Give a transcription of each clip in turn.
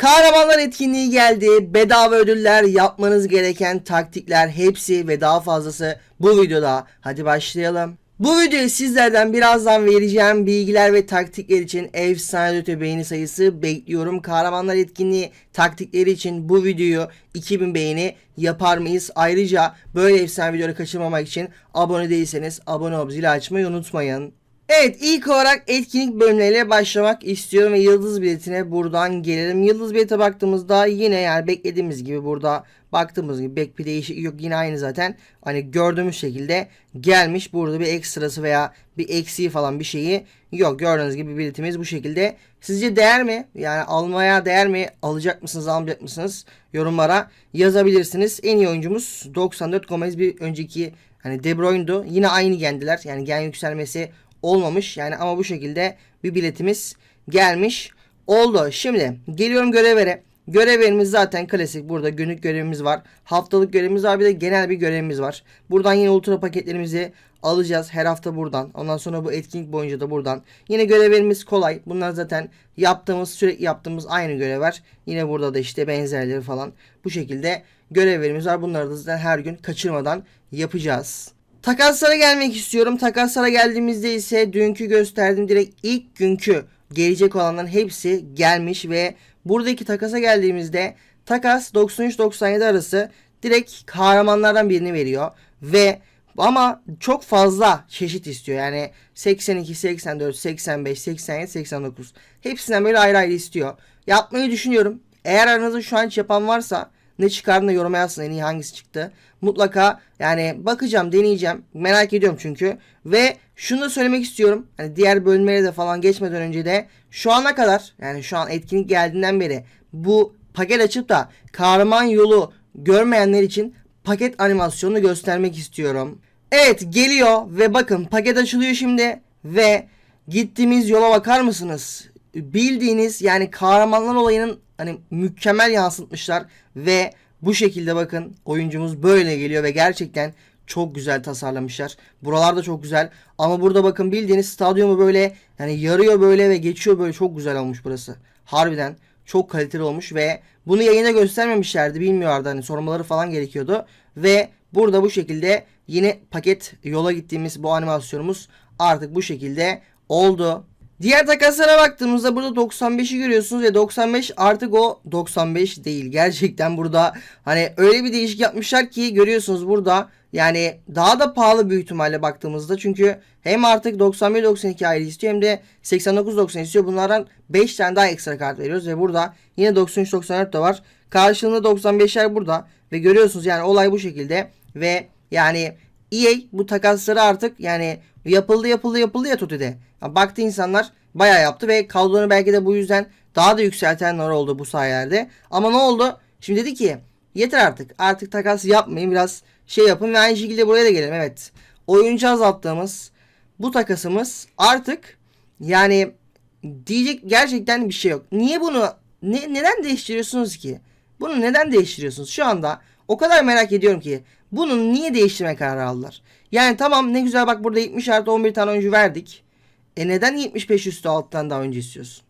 Kahramanlar etkinliği geldi. Bedava ödüller, yapmanız gereken taktikler hepsi ve daha fazlası bu videoda. Hadi başlayalım. Bu videoyu sizlerden birazdan vereceğim bilgiler ve taktikler için efsane öte beğeni sayısı bekliyorum. Kahramanlar etkinliği taktikleri için bu videoyu 2000 beğeni yapar mıyız? Ayrıca böyle efsane videoları kaçırmamak için abone değilseniz abone olup zili açmayı unutmayın. Evet ilk olarak etkinlik bölümleriyle başlamak istiyorum ve yıldız biletine buradan gelelim. Yıldız bilete baktığımızda yine yani beklediğimiz gibi burada baktığımız gibi pek bir değişiklik yok. Yine aynı zaten hani gördüğümüz şekilde gelmiş. Burada bir ekstrası veya bir eksiği falan bir şeyi yok. Gördüğünüz gibi biletimiz bu şekilde. Sizce değer mi? Yani almaya değer mi? Alacak mısınız almayacak mısınız? Yorumlara yazabilirsiniz. En iyi oyuncumuz 94 Gomez bir önceki hani De Bruyne'du. Yine aynı gendiler. Yani gen yükselmesi olmamış. Yani ama bu şekilde bir biletimiz gelmiş oldu. Şimdi geliyorum görevlere. Görevlerimiz zaten klasik. Burada günlük görevimiz var. Haftalık görevimiz var. Bir de genel bir görevimiz var. Buradan yine ultra paketlerimizi alacağız. Her hafta buradan. Ondan sonra bu etkinlik boyunca da buradan. Yine görevlerimiz kolay. Bunlar zaten yaptığımız sürekli yaptığımız aynı görevler. Yine burada da işte benzerleri falan. Bu şekilde görevlerimiz var. Bunları da zaten her gün kaçırmadan yapacağız. Takaslara gelmek istiyorum. Takaslara geldiğimizde ise dünkü gösterdiğim direkt ilk günkü gelecek olanların hepsi gelmiş ve buradaki takasa geldiğimizde takas 93-97 arası direkt kahramanlardan birini veriyor ve ama çok fazla çeşit istiyor. Yani 82, 84, 85, 87, 89 hepsinden böyle ayrı ayrı istiyor. Yapmayı düşünüyorum. Eğer aranızda şu an hiç yapan varsa ne çıkardığını yoruma yazsın en iyi hangisi çıktı. Mutlaka yani bakacağım deneyeceğim. Merak ediyorum çünkü. Ve şunu da söylemek istiyorum. Hani diğer bölümlere de falan geçmeden önce de şu ana kadar yani şu an etkinlik geldiğinden beri bu paket açıp da kahraman yolu görmeyenler için paket animasyonunu göstermek istiyorum. Evet geliyor ve bakın paket açılıyor şimdi ve gittiğimiz yola bakar mısınız? Bildiğiniz yani kahramanlar olayının hani mükemmel yansıtmışlar ve bu şekilde bakın oyuncumuz böyle geliyor ve gerçekten çok güzel tasarlamışlar. Buralar da çok güzel. Ama burada bakın bildiğiniz stadyumu böyle yani yarıyor böyle ve geçiyor böyle çok güzel olmuş burası. Harbiden çok kaliteli olmuş ve bunu yayına göstermemişlerdi. Bilmiyorlardı hani sormaları falan gerekiyordu. Ve burada bu şekilde yine paket yola gittiğimiz bu animasyonumuz artık bu şekilde oldu. Diğer takaslara baktığımızda burada 95'i görüyorsunuz ve 95 artık o 95 değil. Gerçekten burada hani öyle bir değişik yapmışlar ki görüyorsunuz burada yani daha da pahalı büyük ihtimalle baktığımızda çünkü hem artık 91-92 ayrı istiyor hem de 89-90 istiyor. Bunlardan 5 tane daha ekstra kart veriyoruz ve burada yine 93-94 de var. Karşılığında 95'ler burada ve görüyorsunuz yani olay bu şekilde ve yani EA bu takasları artık yani yapıldı yapıldı yapıldı ya Toti'de. Yani baktı insanlar bayağı yaptı ve kadronu belki de bu yüzden daha da yükseltenler oldu bu sayelerde. Ama ne oldu? Şimdi dedi ki yeter artık. Artık takas yapmayın biraz şey yapın ve aynı şekilde buraya da gelelim. Evet. Oyuncu azalttığımız bu takasımız artık yani diyecek gerçekten bir şey yok. Niye bunu ne, neden değiştiriyorsunuz ki? Bunu neden değiştiriyorsunuz? Şu anda o kadar merak ediyorum ki bunu niye değiştirme kararı aldılar? Yani tamam ne güzel bak burada 70 artı 11 tane oyuncu verdik. E neden 75 üstü alttan daha önce istiyorsun?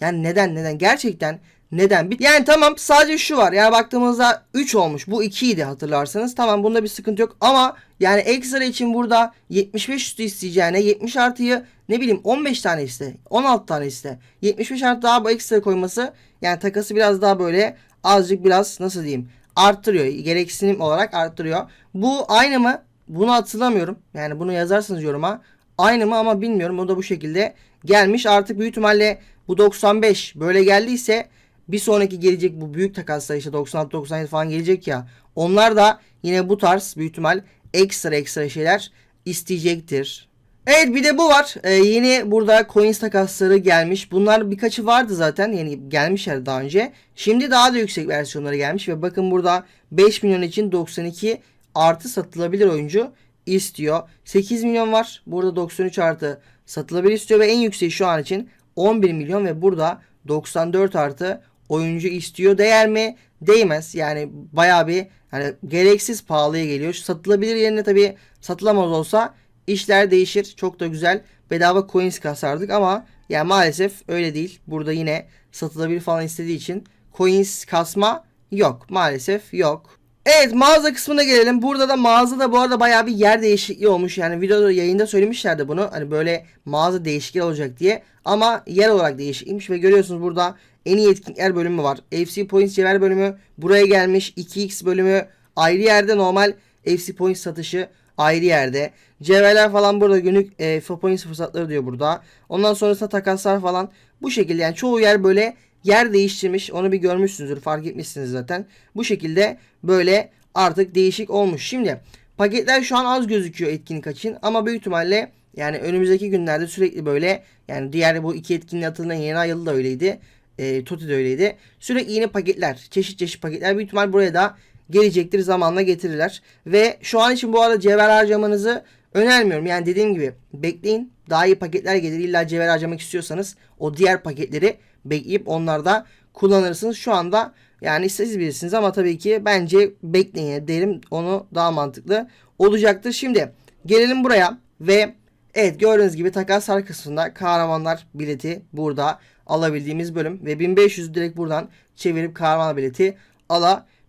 Yani neden neden gerçekten neden? Yani tamam sadece şu var. Yani baktığımızda 3 olmuş. Bu 2 idi hatırlarsanız. Tamam bunda bir sıkıntı yok. Ama yani ekstra için burada 75 üstü isteyeceğine 70 artıyı ne bileyim 15 tane iste. 16 tane iste. 75 artı daha bu ekstra koyması yani takası biraz daha böyle azıcık biraz nasıl diyeyim arttırıyor. Gereksinim olarak arttırıyor. Bu aynı mı? Bunu hatırlamıyorum. Yani bunu yazarsınız yoruma. Aynı mı ama bilmiyorum. O da bu şekilde gelmiş. Artık büyük ihtimalle bu 95 böyle geldiyse bir sonraki gelecek bu büyük takaslar işte 96-97 falan gelecek ya. Onlar da yine bu tarz büyük ihtimal ekstra ekstra şeyler isteyecektir. Evet bir de bu var. Ee, yeni burada coins takasları gelmiş. Bunlar birkaçı vardı zaten. Yani gelmişler daha önce. Şimdi daha da yüksek versiyonları gelmiş. Ve bakın burada 5 milyon için 92 artı satılabilir oyuncu istiyor. 8 milyon var. Burada 93 artı satılabilir istiyor. Ve en yükseği şu an için 11 milyon. Ve burada 94 artı oyuncu istiyor. Değer mi? Değmez. Yani bayağı bir hani gereksiz pahalıya geliyor. Satılabilir yerine tabii satılamaz olsa işler değişir. Çok da güzel bedava coins kasardık ama yani maalesef öyle değil. Burada yine satılabilir falan istediği için coins kasma yok. Maalesef yok. Evet mağaza kısmına gelelim. Burada da mağazada bu arada bayağı bir yer değişikliği olmuş. Yani videoda yayında söylemişlerdi bunu. Hani böyle mağaza değişikliği olacak diye. Ama yer olarak değişikmiş ve görüyorsunuz burada en iyi etkinlikler bölümü var. FC Points cevher bölümü buraya gelmiş. 2x bölümü ayrı yerde normal FC Points satışı ayrı yerde. Cevherler falan burada günlük e, FIFA Points fırsatları diyor burada. Ondan sonrasında takaslar falan bu şekilde yani çoğu yer böyle yer değiştirmiş. Onu bir görmüşsünüzdür fark etmişsiniz zaten. Bu şekilde böyle artık değişik olmuş. Şimdi paketler şu an az gözüküyor etkinlik için ama büyük ihtimalle yani önümüzdeki günlerde sürekli böyle yani diğer bu iki etkinliğe atılan yeni ay yılı da öyleydi. E, Toti de öyleydi. Sürekli yeni paketler, çeşit çeşit paketler büyük ihtimal buraya da gelecektir zamanla getirirler. Ve şu an için bu arada cevher harcamanızı önermiyorum. Yani dediğim gibi bekleyin. Daha iyi paketler gelir. İlla cevher harcamak istiyorsanız o diğer paketleri bekleyip onlarda kullanırsınız. Şu anda yani siz bilirsiniz ama tabii ki bence bekleyin derim. Onu daha mantıklı olacaktır. Şimdi gelelim buraya ve evet gördüğünüz gibi takaslar kısmında kahramanlar bileti burada alabildiğimiz bölüm ve 1500 direkt buradan çevirip kahraman bileti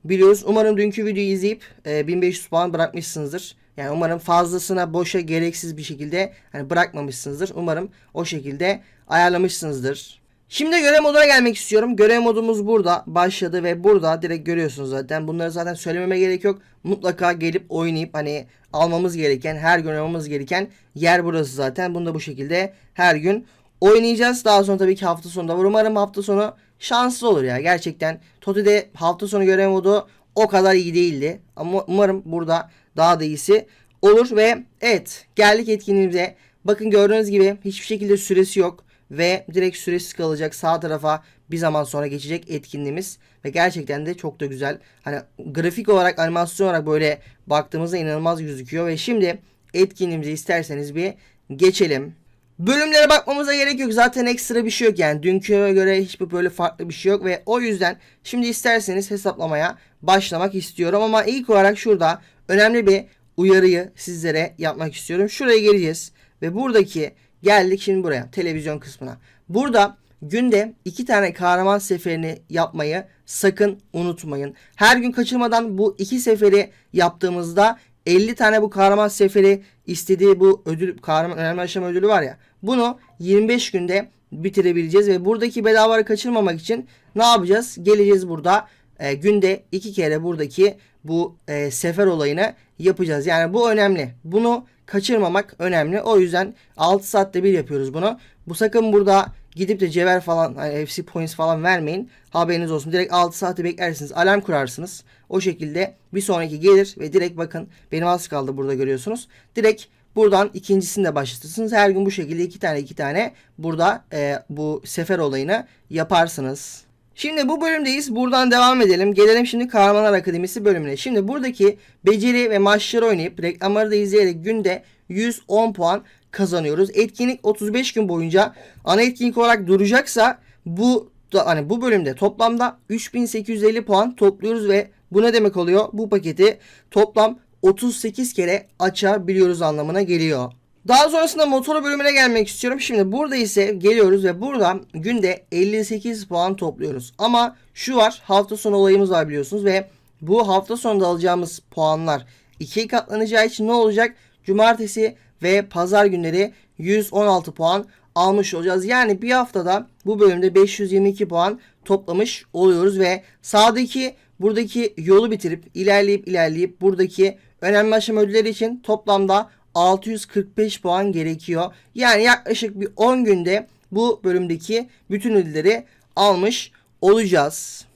alabiliyoruz. Umarım dünkü videoyu izleyip e, 1500 puan bırakmışsınızdır. Yani umarım fazlasına boşa gereksiz bir şekilde hani bırakmamışsınızdır. Umarım o şekilde ayarlamışsınızdır. Şimdi görev moduna gelmek istiyorum. Görev modumuz burada başladı ve burada direkt görüyorsunuz zaten. Bunları zaten söylememe gerek yok. Mutlaka gelip oynayıp hani almamız gereken, her gün almamız gereken yer burası zaten. Bunu da bu şekilde her gün oynayacağız. Daha sonra tabii ki hafta sonunda var. Umarım hafta sonu şanslı olur ya. Gerçekten Toti'de hafta sonu görev modu o kadar iyi değildi. Ama umarım burada daha da iyisi olur ve evet geldik etkinliğimize. Bakın gördüğünüz gibi hiçbir şekilde süresi yok ve direkt süresiz kalacak sağ tarafa bir zaman sonra geçecek etkinliğimiz ve gerçekten de çok da güzel. Hani grafik olarak animasyon olarak böyle baktığımızda inanılmaz gözüküyor ve şimdi etkinliğimizi isterseniz bir geçelim. Bölümlere bakmamıza gerek yok. Zaten ekstra bir şey yok yani. Dünküye göre hiçbir böyle farklı bir şey yok ve o yüzden şimdi isterseniz hesaplamaya başlamak istiyorum ama ilk olarak şurada önemli bir uyarıyı sizlere yapmak istiyorum. Şuraya geleceğiz ve buradaki geldik şimdi buraya televizyon kısmına. Burada günde iki tane kahraman seferini yapmayı sakın unutmayın. Her gün kaçırmadan bu iki seferi yaptığımızda 50 tane bu kahraman seferi istediği bu ödül kahraman önemli aşama ödülü var ya. Bunu 25 günde bitirebileceğiz ve buradaki bedavaları kaçırmamak için ne yapacağız? Geleceğiz burada e, günde iki kere buradaki bu e, sefer olayını yapacağız. Yani bu önemli. Bunu kaçırmamak önemli. O yüzden 6 saatte bir yapıyoruz bunu. Bu sakın burada gidip de cevher falan hani FC points falan vermeyin. Haberiniz olsun. Direkt 6 saati beklersiniz. Alarm kurarsınız. O şekilde bir sonraki gelir ve direkt bakın benim az kaldı burada görüyorsunuz. Direkt buradan ikincisini de başlatırsınız. Her gün bu şekilde iki tane iki tane burada e, bu sefer olayını yaparsınız. Şimdi bu bölümdeyiz. Buradan devam edelim. Gelelim şimdi Kahramanlar Akademisi bölümüne. Şimdi buradaki beceri ve maçları oynayıp reklamları da izleyerek günde 110 puan kazanıyoruz. Etkinlik 35 gün boyunca ana etkinlik olarak duracaksa bu da, hani bu bölümde toplamda 3850 puan topluyoruz ve bu ne demek oluyor? Bu paketi toplam 38 kere açabiliyoruz anlamına geliyor. Daha sonrasında motor bölümüne gelmek istiyorum. Şimdi burada ise geliyoruz ve burada günde 58 puan topluyoruz. Ama şu var hafta sonu olayımız var biliyorsunuz ve bu hafta sonunda alacağımız puanlar ikiye katlanacağı için ne olacak? Cumartesi ve pazar günleri 116 puan almış olacağız. Yani bir haftada bu bölümde 522 puan toplamış oluyoruz ve sağdaki buradaki yolu bitirip ilerleyip ilerleyip buradaki önemli aşama ödülleri için toplamda 645 puan gerekiyor. Yani yaklaşık bir 10 günde bu bölümdeki bütün ödülleri almış olacağız.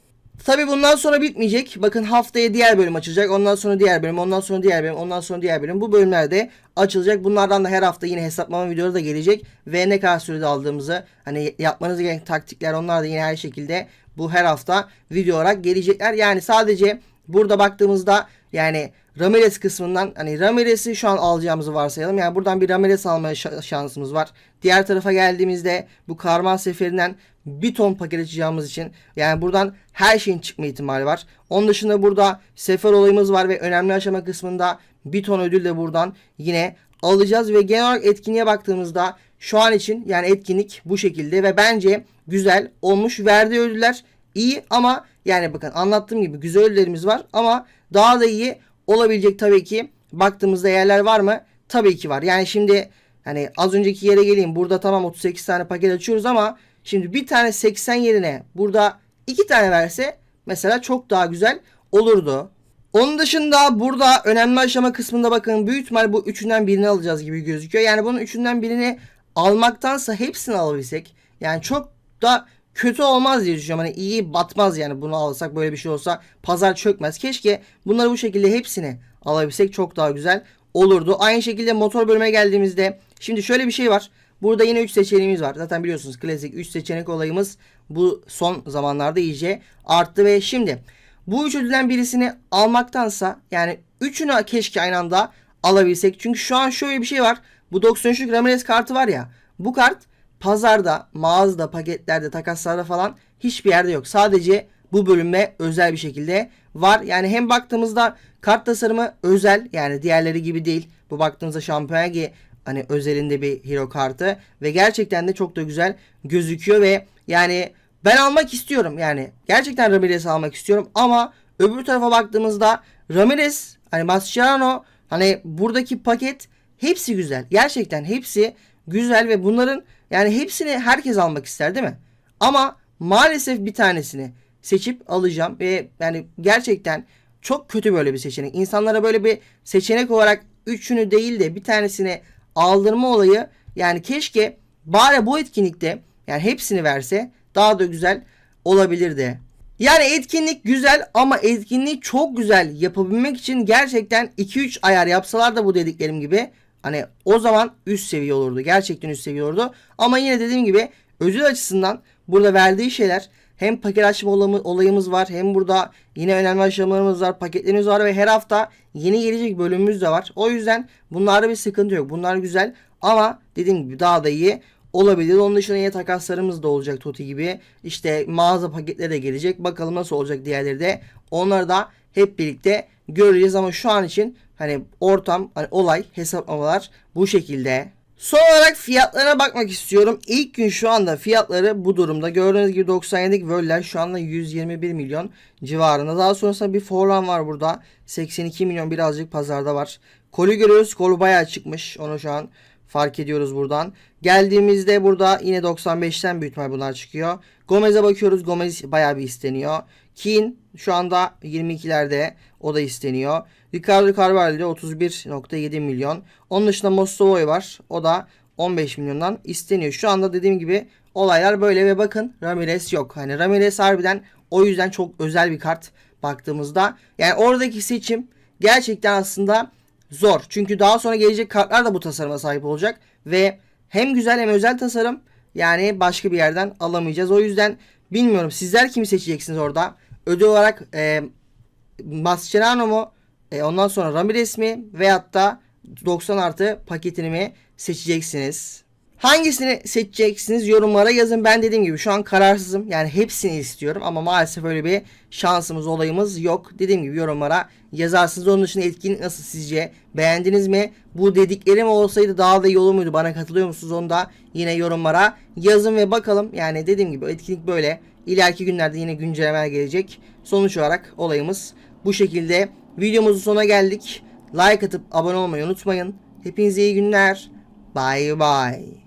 Tabi bundan sonra bitmeyecek. Bakın haftaya diğer bölüm açılacak. Ondan sonra diğer bölüm, ondan sonra diğer bölüm, ondan sonra diğer bölüm. Bu bölümlerde açılacak. Bunlardan da her hafta yine hesaplama videoları da gelecek. Ve ne kadar sürede aldığımızı hani yapmanız gereken taktikler onlar da yine her şekilde bu her hafta video olarak gelecekler. Yani sadece burada baktığımızda yani Ramirez kısmından hani Ramirez'i şu an alacağımızı varsayalım. Yani buradan bir Ramirez almaya şansımız var. Diğer tarafa geldiğimizde bu Karman seferinden bir ton paket açacağımız için yani buradan her şeyin çıkma ihtimali var. Onun dışında burada sefer olayımız var ve önemli aşama kısmında bir ton ödül de buradan yine alacağız ve genel olarak etkinliğe baktığımızda şu an için yani etkinlik bu şekilde ve bence güzel olmuş. Verdiği ödüller iyi ama yani bakın anlattığım gibi güzel ödüllerimiz var ama daha da iyi olabilecek tabii ki baktığımızda yerler var mı? Tabii ki var. Yani şimdi hani az önceki yere geleyim. Burada tamam 38 tane paket açıyoruz ama şimdi bir tane 80 yerine burada iki tane verse mesela çok daha güzel olurdu. Onun dışında burada önemli aşama kısmında bakın büyük ihtimal bu üçünden birini alacağız gibi gözüküyor. Yani bunun üçünden birini almaktansa hepsini alabilsek yani çok da kötü olmaz diye düşünüyorum. Hani iyi batmaz yani bunu alsak böyle bir şey olsa pazar çökmez. Keşke bunları bu şekilde hepsini alabilsek çok daha güzel olurdu. Aynı şekilde motor bölüme geldiğimizde şimdi şöyle bir şey var. Burada yine 3 seçeneğimiz var. Zaten biliyorsunuz klasik 3 seçenek olayımız bu son zamanlarda iyice arttı ve şimdi bu üç ödülden birisini almaktansa yani üçünü keşke aynı anda alabilsek. Çünkü şu an şöyle bir şey var. Bu 93'lük Ramirez kartı var ya. Bu kart pazarda, mağazada, paketlerde, takaslarda falan hiçbir yerde yok. Sadece bu bölüme özel bir şekilde var. Yani hem baktığımızda kart tasarımı özel yani diğerleri gibi değil. Bu baktığımızda Şampiyonagi hani özelinde bir hero kartı ve gerçekten de çok da güzel gözüküyor ve yani ben almak istiyorum yani gerçekten Ramirez'i almak istiyorum ama öbür tarafa baktığımızda Ramirez hani Mascherano hani buradaki paket hepsi güzel gerçekten hepsi güzel ve bunların yani hepsini herkes almak ister değil mi? Ama maalesef bir tanesini seçip alacağım ve yani gerçekten çok kötü böyle bir seçenek. İnsanlara böyle bir seçenek olarak üçünü değil de bir tanesini aldırma olayı yani keşke bari bu etkinlikte yani hepsini verse daha da güzel olabilirdi. Yani etkinlik güzel ama etkinliği çok güzel yapabilmek için gerçekten 2-3 ayar yapsalar da bu dediklerim gibi hani o zaman üst seviye olurdu. Gerçekten üst seviye olurdu. Ama yine dediğim gibi ödül açısından burada verdiği şeyler hem paket açma olayı- olayımız var hem burada yine önemli aşamalarımız var paketlerimiz var ve her hafta yeni gelecek bölümümüz de var. O yüzden bunlarda bir sıkıntı yok. Bunlar güzel ama dediğim gibi daha da iyi olabilir. Onun dışında yine takaslarımız da olacak Toti gibi. İşte mağaza paketleri de gelecek. Bakalım nasıl olacak diğerleri de. Onları da hep birlikte göreceğiz ama şu an için hani ortam, hani olay, hesaplamalar bu şekilde. Son olarak fiyatlara bakmak istiyorum. İlk gün şu anda fiyatları bu durumda. Gördüğünüz gibi 97'lik Völler şu anda 121 milyon civarında. Daha sonrasında bir Forlan var burada. 82 milyon birazcık pazarda var. Kolu görüyoruz. Kolu bayağı çıkmış. Onu şu an fark ediyoruz buradan. Geldiğimizde burada yine 95'ten büyük ihtimal bunlar çıkıyor. Gomez'e bakıyoruz. Gomez bayağı bir isteniyor. Keane şu anda 22'lerde o da isteniyor. Ricardo Carvalho de 31.7 milyon. Onun dışında Mostovoy var. O da 15 milyondan isteniyor. Şu anda dediğim gibi olaylar böyle ve bakın Ramirez yok. Hani Ramirez harbiden o yüzden çok özel bir kart baktığımızda. Yani oradaki seçim gerçekten aslında zor. Çünkü daha sonra gelecek kartlar da bu tasarıma sahip olacak ve hem güzel hem özel tasarım yani başka bir yerden alamayacağız. O yüzden bilmiyorum sizler kimi seçeceksiniz orada? Ödül olarak e, Mascherano mu? E, ondan sonra Ramirez mi? Veyahut da 90 artı paketini mi seçeceksiniz? Hangisini seçeceksiniz yorumlara yazın. Ben dediğim gibi şu an kararsızım. Yani hepsini istiyorum ama maalesef öyle bir şansımız olayımız yok. Dediğim gibi yorumlara yazarsınız. Onun dışında etkinlik nasıl sizce? Beğendiniz mi? Bu dediklerim olsaydı daha da iyi olur muydu? Bana katılıyor musunuz? Onu da yine yorumlara yazın ve bakalım. Yani dediğim gibi etkinlik böyle. İleriki günlerde yine güncellemeler gelecek. Sonuç olarak olayımız bu şekilde. Videomuzun sonuna geldik. Like atıp abone olmayı unutmayın. Hepinize iyi günler. Bye bye.